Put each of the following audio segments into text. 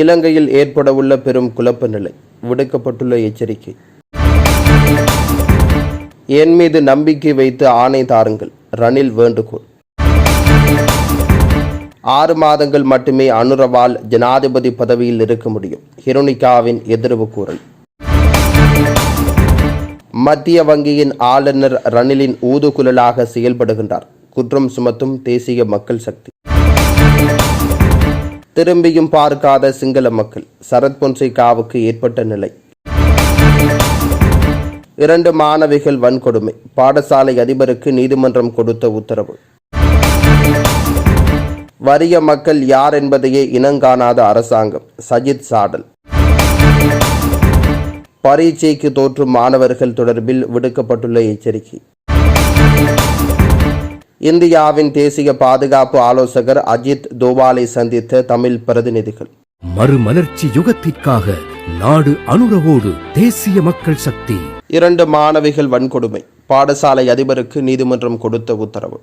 இலங்கையில் ஏற்படவுள்ள பெரும் குழப்ப நிலை விடுக்கப்பட்டுள்ள எச்சரிக்கை. என் மீது நம்பிக்கை வைத்து ஆணை தாருங்கள் ரணில் வேண்டுகோள். ஆறு மாதங்கள் மட்டுமே அனுரவால் ஜனாதிபதி பதவியில் இருக்க முடியும் ஹிரோனிகாவின் எதிர்வு கூறல். மத்திய வங்கியின் ஆளுநர் ரணிலின் ஊதுகுழலாக செயல்படுகின்றார் குற்றம் சுமத்தும் தேசிய மக்கள் சக்தி. திரும்பியும் பார்க்காத சிங்கள மக்கள். சரத் பொன்சேகாவுக்கு ஏற்பட்ட நிலை. இரண்டு மாணவிகள் வன்கொடுமை. பாடசாலை அதிபருக்கு நீதிமன்றம் கொடுத்த உத்தரவு. வறிய மக்கள் யார் என்பதையே இனங்காணாத அரசாங்கம். சஜித் சாடல். பரீட்சைக்கு தோற்றும் மாணவர்கள் தொடர்பில் விடுக்கப்பட்டுள்ள எச்சரிக்கை. இந்தியாவின் தேசிய பாதுகாப்பு ஆலோசகர் அஜித் தோவாலை சந்தித்த தமிழ் பிரதிநிதிகள். மறுமலர்ச்சி யுகத்திற்காக நாடு அனுரவோடு தேசிய மக்கள் சக்தி. இரண்டு மாணவிகள் வன்கொடுமை. பாடசாலை அதிபருக்கு நீதிமன்றம் கொடுத்த உத்தரவு.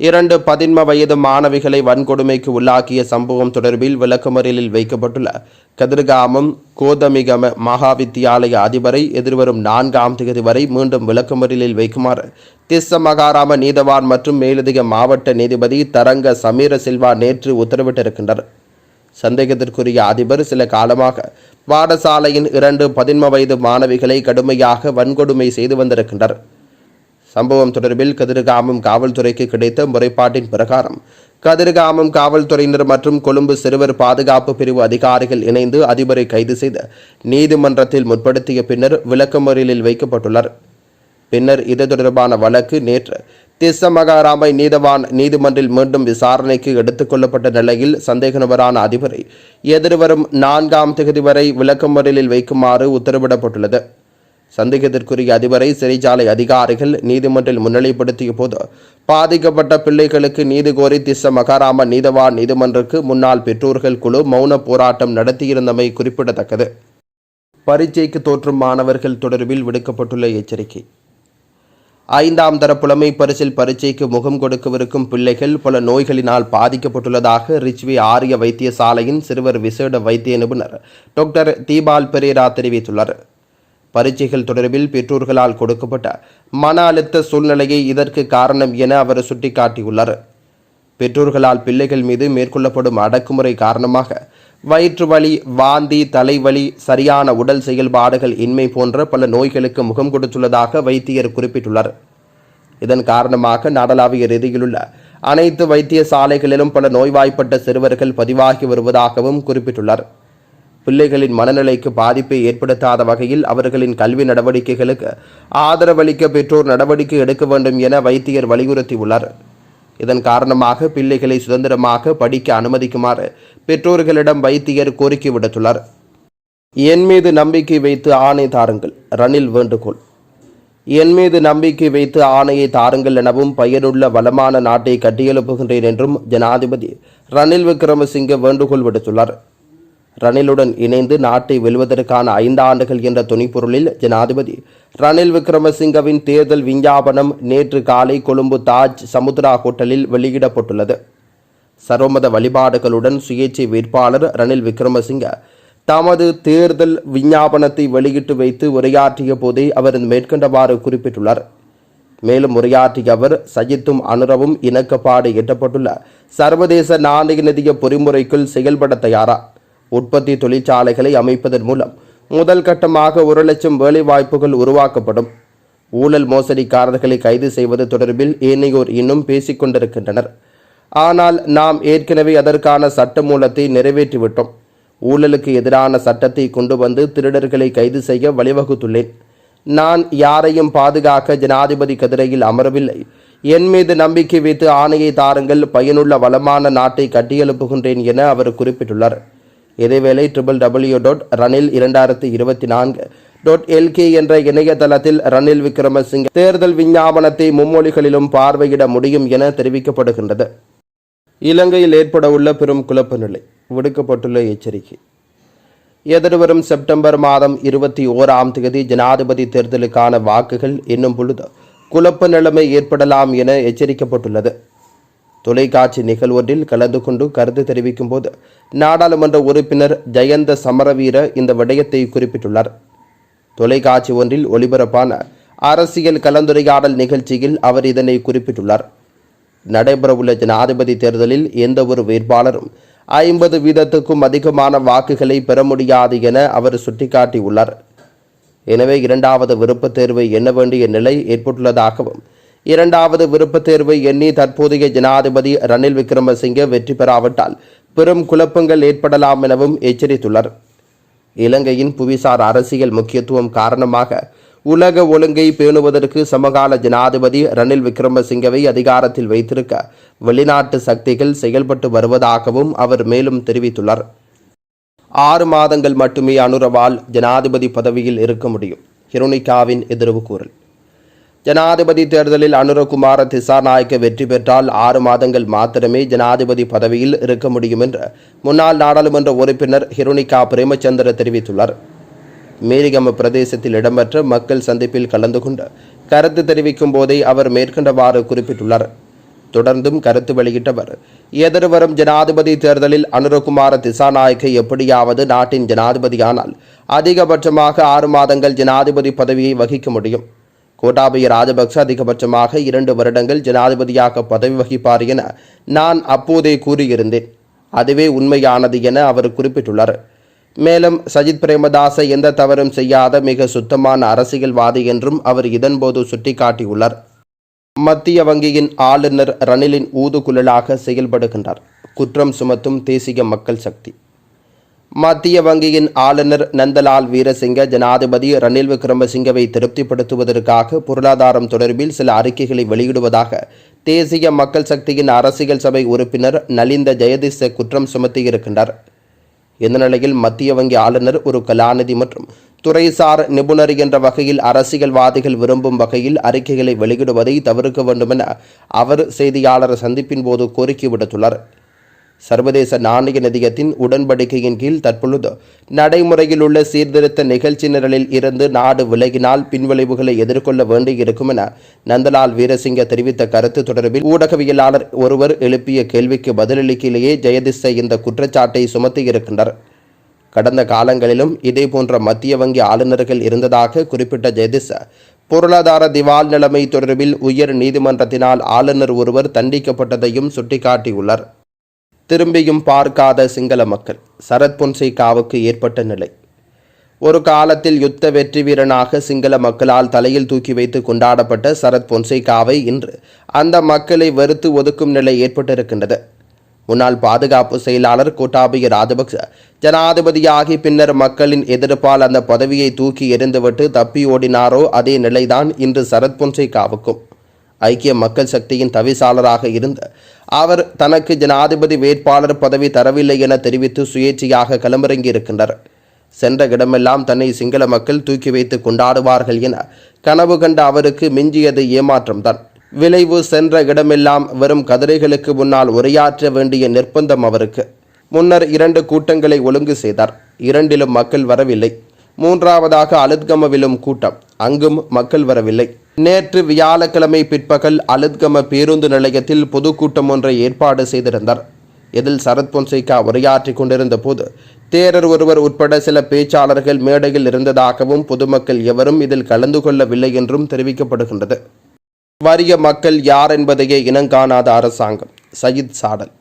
இரண்டு பதின்ம வயது மாணவிகளை வன்கொடுமைக்கு உள்ளாக்கிய சம்பவம் தொடர்பில் விளக்கமறியலில் வைக்கப்பட்டுள்ள கதிர்காமம் கோதமிகம மகாவித்தியாலய அதிபரை எதிர்வரும் நான்காம் தேதி வரை மீண்டும் விளக்கமறியலில் வைக்குமாறு திஸ்ஸ மகாராம நீதவான் மற்றும் மேலதிக மாவட்ட நீதிபதி தரங்க சமீர சில்வா நேற்று உத்தரவிட்டிருக்கின்றனர். சந்தேகத்திற்குரிய அதிபர் சில காலமாக பாடசாலையின் இரண்டு பதின்ம வயது மாணவிகளை கடுமையாக வன்கொடுமை செய்து வந்திருக்கின்றனர். சம்பவம் தொடர்பில் கதிர்காமம் காவல்துறைக்கு கிடைத்த முறைப்பாட்டின் பிரகாரம். கதிர்காமம் காவல்துறையினர் மற்றும் கொழும்பு சிறுவர் பாதுகாப்பு பிரிவு அதிகாரிகள் இணைந்து அதிபரை கைது செய்து நீதிமன்றத்தில் முற்படுத்திய பின்னர் விளக்கமறியலில் வைக்கப்பட்டுள்ளார் பின்னர் இது தொடர்பான வழக்கு நேற்று திஸ்ஸ மகாராமை நீதவான் நீதிமன்றில் மீண்டும் விசாரணைக்கு எடுத்துக்கொள்ளப்பட்ட நிலையில் சந்தேக நபரான அதிபரை எதிர்வரும் நான்காம் தேதி வரை விளக்கமறியலில் வைக்குமாறு உத்தரவிடப்பட்டுள்ளது. சந்தேகத்திற்குரிய அதிபரை சிறைச்சாலை அதிகாரிகள் நீதிமன்றில் முன்னிலைப்படுத்திய போது பாதிக்கப்பட்ட பிள்ளைகளுக்கு நீதி கோரி திஸ்ஸ மகாராம நீதவான் நீதிமன்றக்கு முன்னாள் பெற்றோர்கள் குழு மௌன போராட்டம் நடத்தியிருந்தமை குறிப்பிடத்தக்கது. பரீட்சைக்கு தோற்றும் மாணவர்கள் தொடர்பில் விடுக்கப்பட்டுள்ள எச்சரிக்கை. ஐந்தாம் தர புலமை பரிசில் பரீட்சைக்கு முகம் கொடுக்கவிருக்கும் பிள்ளைகள் பல நோய்களினால் பாதிக்கப்பட்டுள்ளதாக ரிச்வி ஆரிய வைத்தியசாலையின் சிறுவர் விசேட வைத்திய நிபுணர் டாக்டர் தீபால் பெரேரா தெரிவித்துள்ளார். பரீட்சைகள் தொடர்பில் பெற்றோர்களால் கொடுக்கப்பட்ட மன அழுத்த சூழ்நிலையை இதற்கு காரணம் என அவர் சுட்டிக்காட்டியுள்ளார். பெற்றோர்களால் பிள்ளைகள் மீது மேற்கொள்ளப்படும் அடக்குமுறை காரணமாக வயிற்று வலி வாந்தி தலைவலி சரியான உடல் செயல்பாடுகள் இன்மை போன்ற பல நோய்களுக்கு முகம் கொடுத்துள்ளதாக வைத்தியர் குறிப்பிட்டுள்ளார். இதன் காரணமாக நாடளாவிய ரீதியிலுள்ள அனைத்து வைத்தியசாலைகளிலும் பல நோய்வாய்ப்பட்ட சிறுவர்கள் பதிவாகி வருவதாகவும் குறிப்பிட்டுள்ளார். பிள்ளைகளின் மனநிலைக்கு பாதிப்பை ஏற்படுத்தாத வகையில் அவர்களின் கல்வி நடவடிக்கைகளுக்கு ஆதரவளிக்க பெற்றோர் நடவடிக்கை எடுக்க வேண்டும் என வைத்தியர் வலியுறுத்தியுள்ளார். இதன் காரணமாக பிள்ளைகளை சுதந்திரமாக படிக்க அனுமதிக்குமாறு பெற்றோர்களிடம் வைத்தியர் கோரிக்கை விடுத்துள்ளார். என் மீது நம்பிக்கை வைத்து ஆணை தாருங்கள் ரணில் வேண்டுகோள். என் மீது நம்பிக்கை வைத்து ஆணையை தாருங்கள் எனவும் பயனுள்ள வளமான நாட்டை கட்டியெழுப்புகின்றேன் என்றும் ஜனாதிபதி ரணில் விக்ரமசிங்க வேண்டுகோள் விடுத்துள்ளார். ரணிலுடன் இணைந்து நாட்டை வெல்வதற்கான ஐந்து ஆண்டுகள் என்ற துணிப்பொருளில் ஜனாதிபதி ரணில் விக்ரமசிங்கவின் தேர்தல் விஞ்ஞாபனம் நேற்று காலை கொழும்பு தாஜ் சமுத்ரா ஹோட்டலில் வெளியிடப்பட்டுள்ளது. சர்வமத வழிபாடுகளுடன் சுயேட்சை வேட்பாளர் ரணில் விக்ரமசிங்க தமது தேர்தல் விஞ்ஞாபனத்தை வெளியிட்டு வைத்து உரையாற்றிய போதே அவர் மேற்கண்டவாறு குறிப்பிட்டுள்ளார். மேலும் உரையாற்றிய அவர் சஜித்தும் அனுரவும் இணக்கப்பாடு எட்டப்பட்டுள்ள சர்வதேச நாணய நிதிய பொறிமுறைக்குள் செயல்பட தயாரா? உற்பத்தி தொழிற்சாலைகளை அமைப்பதன் மூலம் முதல் கட்டமாக ஒரு லட்சம் வேலைவாய்ப்புகள் உருவாக்கப்படும். ஊழல் மோசடிக்காரர்களை கைது செய்வது தொடர்பில் ஏனையோர் இன்னும் பேசிக்கொண்டிருக்கின்றனர் ஆனால் நாம் ஏற்கனவே அதற்கான சட்ட மூலத்தை நிறைவேற்றிவிட்டோம். ஊழலுக்கு எதிரான சட்டத்தை கொண்டு வந்து திருடர்களை கைது செய்ய வழிவகுத்துள்ளேன். நான் யாரையும் பாதுகாக்க ஜனாதிபதி கதிரையில் அமரவில்லை. என் மீது நம்பிக்கை வைத்து ஆணையை தாருங்கள் பயனுள்ள வளமான நாட்டை கட்டியெழுப்புகின்றேன் என அவர் குறிப்பிட்டுள்ளார். இதேவேளை ட்ரிபிள் டபிள்யூ டாட் ரணில் இரண்டாயிரத்தி இருபத்தி நான்கு டாட் எல்கே என்ற இணையதளத்தில் ரணில் விக்ரமசிங்க தேர்தல் விஞ்ஞாபனத்தை மும்மொழிகளிலும் பார்வையிட முடியும் என தெரிவிக்கப்படுகின்றது. இலங்கையில் ஏற்படவுள்ள பெரும் குழப்ப நிலை. விடுக்கப்பட்டுள்ள எச்சரிக்கை. எதிர்வரும் செப்டம்பர் மாதம் இருபத்தி ஓராம் தேதி ஜனாதிபதி தேர்தலுக்கான வாக்குகள் என்னும் பொழுது குழப்ப நிலைமை ஏற்படலாம் என எச்சரிக்கப்பட்டுள்ளது. தொலைக்காட்சி நிகழ்வொன்றில் கலந்து கொண்டு கருத்து தெரிவிக்கும் போது நாடாளுமன்ற உறுப்பினர் ஜெயந்த சமரவீர இந்த விடயத்தை குறிப்பிட்டுள்ளார். தொலைக்காட்சி ஒன்றில் ஒளிபரப்பான அரசியல் கலந்துரையாடல் நிகழ்ச்சியில் அவர் இதனை குறிப்பிட்டுள்ளார். நடைபெறவுள்ள ஜனாதிபதி தேர்தலில் எந்த ஒரு வேட்பாளரும் ஐம்பது வீதத்துக்கும் அதிகமான வாக்குகளை பெற முடியாது என அவர் சுட்டிக்காட்டியுள்ளார். எனவே இரண்டாவது விருப்பத் தேர்வை எண்ண வேண்டிய நிலை ஏற்பட்டுள்ளதாகவும் இரண்டாவது விருப்பத் தேர்வை எண்ணி தற்போதைய ஜனாதிபதி ரணில் விக்ரமசிங்கே வெற்றி பெறாவிட்டால் பெரும் குழப்பங்கள் ஏற்படலாம் எனவும் எச்சரித்துள்ளார். இலங்கையின் புவிசார் அரசியல் முக்கியத்துவம் காரணமாக உலக ஒழுங்கை பேணுவதற்கு சமகால ஜனாதிபதி ரணில் விக்ரமசிங்கவை அதிகாரத்தில் வைத்திருக்க வெளிநாட்டு சக்திகள் செயல்பட்டு வருவதாகவும் அவர் மேலும் தெரிவித்துள்ளார். ஆறு மாதங்கள் மட்டுமே அனுரவால் ஜனாதிபதி பதவியில் இருக்க முடியும். ஹிரோனிகாவின் எதிர்வு கூறல். ஜனாதிபதி தேர்தலில் அனுரகுமார திசாநாயக்க வெற்றி பெற்றால் ஆறு மாதங்கள் மாத்திரமே ஜனாதிபதி பதவியில் இருக்க முடியும் என்று முன்னாள் நாடாளுமன்ற உறுப்பினர் ஹிருணிகா பிரேமச்சந்திர தெரிவித்துள்ளார். மேரிகம பிரதேசத்தில் இடம்பெற்ற மக்கள் சந்திப்பில் கலந்து கொண்டு கருத்து தெரிவிக்கும் போதே அவர் மேற்கண்டவாறு குறிப்பிட்டுள்ளார். தொடர்ந்தும் கருத்து வெளியிட்டவர் எதிர்வரும் ஜனாதிபதி தேர்தலில் அனுரகுமார திசாநாயக்கை எப்படியாவது நாட்டின் ஜனாதிபதியானால் அதிகபட்சமாக ஆறு மாதங்கள் ஜனாதிபதி பதவியை வகிக்க முடியும். கோட்டாபய ராஜபக்ச அதிகபட்சமாக இரண்டு வருடங்கள் ஜனாதிபதியாக பதவி வகிப்பார் என நான் அப்போதே கூறியிருந்தேன். அதுவே உண்மையானது என அவர் குறிப்பிட்டுள்ளார். மேலும் சஜித் பிரேமதாச எந்த தவறும் செய்யாத மிக சுத்தமான அரசியல்வாதி என்றும் அவர் இதன்போது சுட்டிக்காட்டியுள்ளார். மத்திய வங்கியின் ஆளுநர் ரணிலின் ஊதுகுழலாக செயல்படுகின்றார். குற்றம் சுமத்தும் தேசிய மக்கள் சக்தி. மத்திய வங்கியின் ஆளுநர் நந்தலால் வீரசிங்க ஜனாதிபதி ரணில் விக்ரமசிங்கவை திருப்திப்படுத்துவதற்காக பொருளாதாரம் தொடர்பில் சில அறிக்கைகளை வெளியிடுவதாக தேசிய மக்கள் சக்தியின் அரசியல் சபை உறுப்பினர் நலிந்த ஜெயதிச குற்றம் சுமத்தியிருக்கின்றார். இந்த நிலையில் மத்திய வங்கி ஆளுநர் ஒரு கலாநிதி மற்றும் துறைசார் நிபுணர் என்ற வகையில் அரசியல்வாதிகள் விரும்பும் வகையில் அறிக்கைகளை வெளியிடுவதை தவிர்க்க வேண்டுமென அவர் செய்தியாளர் சந்திப்பின் போது கோரிக்கை விடுத்துள்ளார். சர்வதேச நாணய நிதியத்தின் உடன்படிக்கையின் கீழ் தற்பொழுது நடைமுறையில் உள்ள சீர்திருத்த நிகழ்ச்சி நிரலில் இருந்து நாடு விலகினால் பின்விளைவுகளை எதிர்கொள்ள வேண்டியிருக்கும் என நந்தலால் வீரசிங்க தெரிவித்த கருத்து தொடர்பில் ஊடகவியலாளர் ஒருவர் எழுப்பிய கேள்விக்கு பதிலளிக்கையிலேயே ஜெயதிசை இந்த குற்றச்சாட்டை சுமத்தியிருக்கின்றார் கடந்த காலங்களிலும் இதேபோன்ற மத்திய வங்கி ஆளுநர்கள் இருந்ததாக குறிப்பிட்ட ஜெயதிச பொருளாதார திவால் நிலைமை தொடர்பில் உயர் நீதிமன்றத்தினால் ஆளுநர் ஒருவர் தண்டிக்கப்பட்டதையும் சுட்டிக்காட்டியுள்ளார். திரும்பியும் பார்க்காத சிங்கள மக்கள். சரத் பொன்சேகாவுக்கு ஏற்பட்ட நிலை. ஒரு காலத்தில் யுத்த வெற்றி வீரனாக சிங்கள மக்களால் தலையில் தூக்கி வைத்து கொண்டாடப்பட்ட சரத் பொன்சேகாவை இன்று அந்த மக்களை வெறுத்து ஒதுக்கும் நிலை ஏற்பட்டிருக்கின்றது. முன்னாள் பாதுகாப்பு செயலாளர் கோட்டாபய ராஜபக்ச ஜனாதிபதியாகி பின்னர் மக்களின் எதிர்ப்பால் அந்த பதவியை தூக்கி எறிந்துவிட்டு தப்பி ஓடினாரோ அதே நிலைதான் இன்று சரத் பொன்சேகாவுக்கும். ஐக்கிய மக்கள் சக்தியின் தவிசாளராக இருந்த அவர் தனக்கு ஜனாதிபதி வேட்பாளர் பதவி தரவில்லை என தெரிவித்து சுயேட்சையாக களமிறங்கியிருக்கின்றனர் சென்ற இடமெல்லாம் தன்னை சிங்கள மக்கள் தூக்கி வைத்து கொண்டாடுவார்கள் என கனவு கண்ட அவருக்கு மிஞ்சியது ஏமாற்றம்தான். விளைவு சென்ற இடமெல்லாம் வெறும் கதிரைகளுக்கு முன்னால் உரையாற்ற வேண்டிய நிர்பந்தம் அவருக்கு. முன்னர் இரண்டு கூட்டங்களை ஒழுங்கு செய்தார். இரண்டிலும் மக்கள் வரவில்லை. மூன்றாவதாக அலுத்கமவிலும் கூட்டம். அங்கும் மக்கள் வரவில்லை. நேற்று வியாழக்கிழமை பிற்பகல் அலுத்கம பேருந்து நிலையத்தில் பொதுக்கூட்டம் ஒன்றை ஏற்பாடு செய்திருந்தார். இதில் சரத் பொன்சேகா உரையாற்றிக் கொண்டிருந்த போது தேரர் ஒருவர் உட்பட சில பேச்சாளர்கள் மேடையில் இருந்ததாகவும் பொதுமக்கள் எவரும் இதில் கலந்து கொள்ளவில்லை என்றும் தெரிவிக்கப்படுகின்றது. வறிய மக்கள் யார் என்பதையே இனங்காணாத அரசாங்கம் சயித் சாடல்.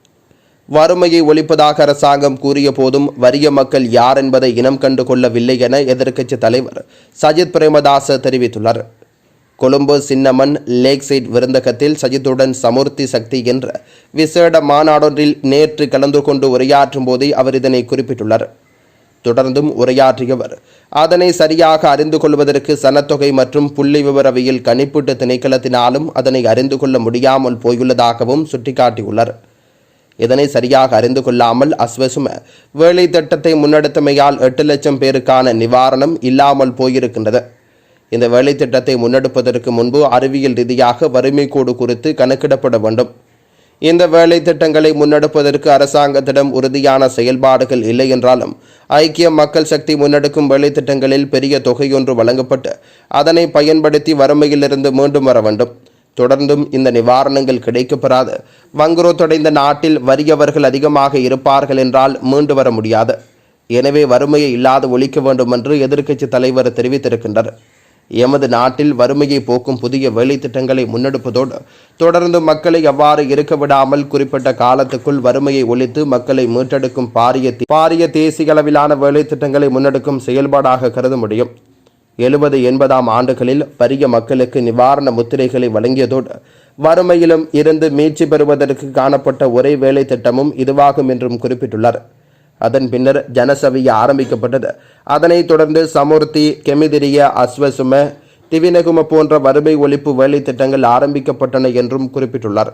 வறுமையை ஒழிப்பதாக அரசாங்கம் கூறிய போதும் வறிய மக்கள் யார் என்பதை இனம் கண்டு கொள்ளவில்லை என எதிர்க்கட்சி தலைவர் சஜித் பிரேமதாச தெரிவித்துள்ளார். கொழும்பு சின்னமன் லேக் சைட் விருந்தகத்தில் சஜித்துடன் சமூர்த்தி சக்தி என்ற விசேட மாநாடொன்றில் நேற்று கலந்து கொண்டு உரையாற்றும் போதே அவர் இதனை குறிப்பிட்டுள்ளார். தொடர்ந்தும் உரையாற்றியவர் அதனை சரியாக அறிந்து கொள்வதற்கு சனத்தொகை மற்றும் புள்ளி விவரவியல் கணிப்பீட்டு திணைக்களத்தினாலும் அதனை அறிந்து கொள்ள முடியாமல் போயுள்ளதாகவும் சுட்டிக்காட்டியுள்ளார். இதனை சரியாக அறிந்து கொள்ளாமல் அஸ்வசும வேலை திட்டத்தை முன்னெடுத்தமையால் எட்டு லட்சம் பேருக்கான நிவாரணம் இல்லாமல் போயிருக்கின்றது. இந்த வேலை திட்டத்தை முன்னெடுப்பதற்கு முன்பு அறிவியல் ரீதியாக வறுமை கோடு குறித்து கணக்கிடப்பட வேண்டும். இந்த வேலை திட்டங்களை முன்னெடுப்பதற்கு அரசாங்கத்திடம் உறுதியான செயல்பாடுகள் இல்லை என்றாலும் ஐக்கிய மக்கள் சக்தி முன்னெடுக்கும் வேலை திட்டங்களில் பெரிய தொகையொன்று வழங்கப்பட்டு அதனை பயன்படுத்தி வறுமையிலிருந்து மீண்டும் வர வேண்டும். தொடர்ந்தும் இந்த நிவாரணங்கள் கிடைக்கப்பெறாது. வங்குரோத்தடைந்த நாட்டில் வறியவர்கள் அதிகமாக இருப்பார்கள் என்றால் மீண்டு வர முடியாது. எனவே வறுமையை இல்லாது ஒழிக்க வேண்டும் என்று எதிர்க்கட்சி தலைவர் தெரிவித்திருக்கின்றனர் எமது நாட்டில் வறுமையை போக்கும் புதிய வேலை திட்டங்களை முன்னெடுப்பதோடு தொடர்ந்து மக்களை அவ்வாறு இருக்க விடாமல் குறிப்பிட்ட காலத்துக்குள் வறுமையை ஒழித்து மக்களை மீட்டெடுக்கும் பாரிய பாரிய தேசிய அளவிலான வேலை திட்டங்களை முன்னெடுக்கும் செயல்பாடாக கருத முடியும். எழுபது எண்பதாம் ஆண்டுகளில் பரிய மக்களுக்கு நிவாரண முத்திரைகளை வழங்கியதோடு வறுமையிலும் இருந்து மீட்சி பெறுவதற்கு காணப்பட்ட ஒரே வேலை திட்டமும் இதுவாகும் என்றும் குறிப்பிட்டுள்ளார். அதன் பின்னர் ஜனசபைய ஆரம்பிக்கப்பட்டது. அதனைத் தொடர்ந்து சமுர்த்தி கெமிதிரிய அஸ்வசும திவினகும போன்ற வறுமை ஒழிப்பு வேலை திட்டங்கள் ஆரம்பிக்கப்பட்டன என்றும் குறிப்பிட்டுள்ளார்.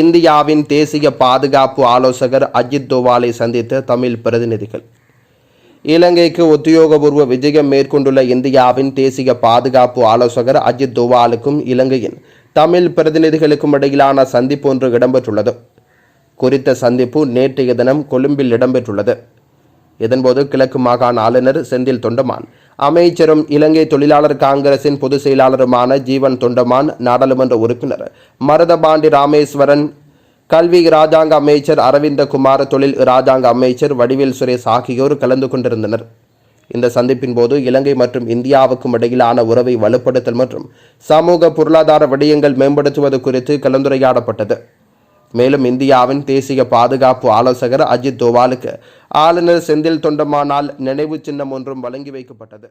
இந்தியாவின் தேசிய பாதுகாப்பு ஆலோசகர் அஜித் தோவாலை சந்தித்த தமிழ் பிரதிநிதிகள். இலங்கைக்கு உத்தியோகபூர்வ விஜயம் மேற்கொண்டுள்ள இந்தியாவின் தேசிய பாதுகாப்பு ஆலோசகர் அஜித் தோவாலுக்கும் இலங்கையின் தமிழ் பிரதிநிதிகளுக்கும் இடையிலான சந்திப்பு ஒன்று இடம்பெற்றுள்ளது. குறித்த சந்திப்பு நேற்றைய தினம் கொழும்பில் இடம்பெற்றுள்ளது. இதன்போது கிழக்கு மாகாண ஆளுநர் செந்தில் தொண்டமான் அமைச்சரும் இலங்கை தொழிலாளர் காங்கிரசின் பொதுச் செயலாளருமான ஜீவன் தொண்டமான் நாடாளுமன்ற உறுப்பினர் மருதபாண்டி ராமேஸ்வரன் கல்வி இராஜாங்க அமைச்சர் அரவிந்த குமார் தொழில் இராஜாங்க அமைச்சர் வடிவேல் சுரேஷ் ஆகியோர் கலந்து கொண்டிருந்தனர். இந்த சந்திப்பின் போது இலங்கை மற்றும் இந்தியாவுக்கும் இடையிலான உறவை வலுப்படுத்தல் மற்றும் சமூக பொருளாதார விடயங்கள் மேம்படுத்துவது குறித்து கலந்துரையாடப்பட்டது. மேலும் இந்தியாவின் தேசிய பாதுகாப்பு ஆலோசகர் அஜித் தோவாலுக்கு ஆளுநர் செந்தில் தொண்டமானால் நினைவு சின்னம் ஒன்றும் வழங்கி வைக்கப்பட்டது.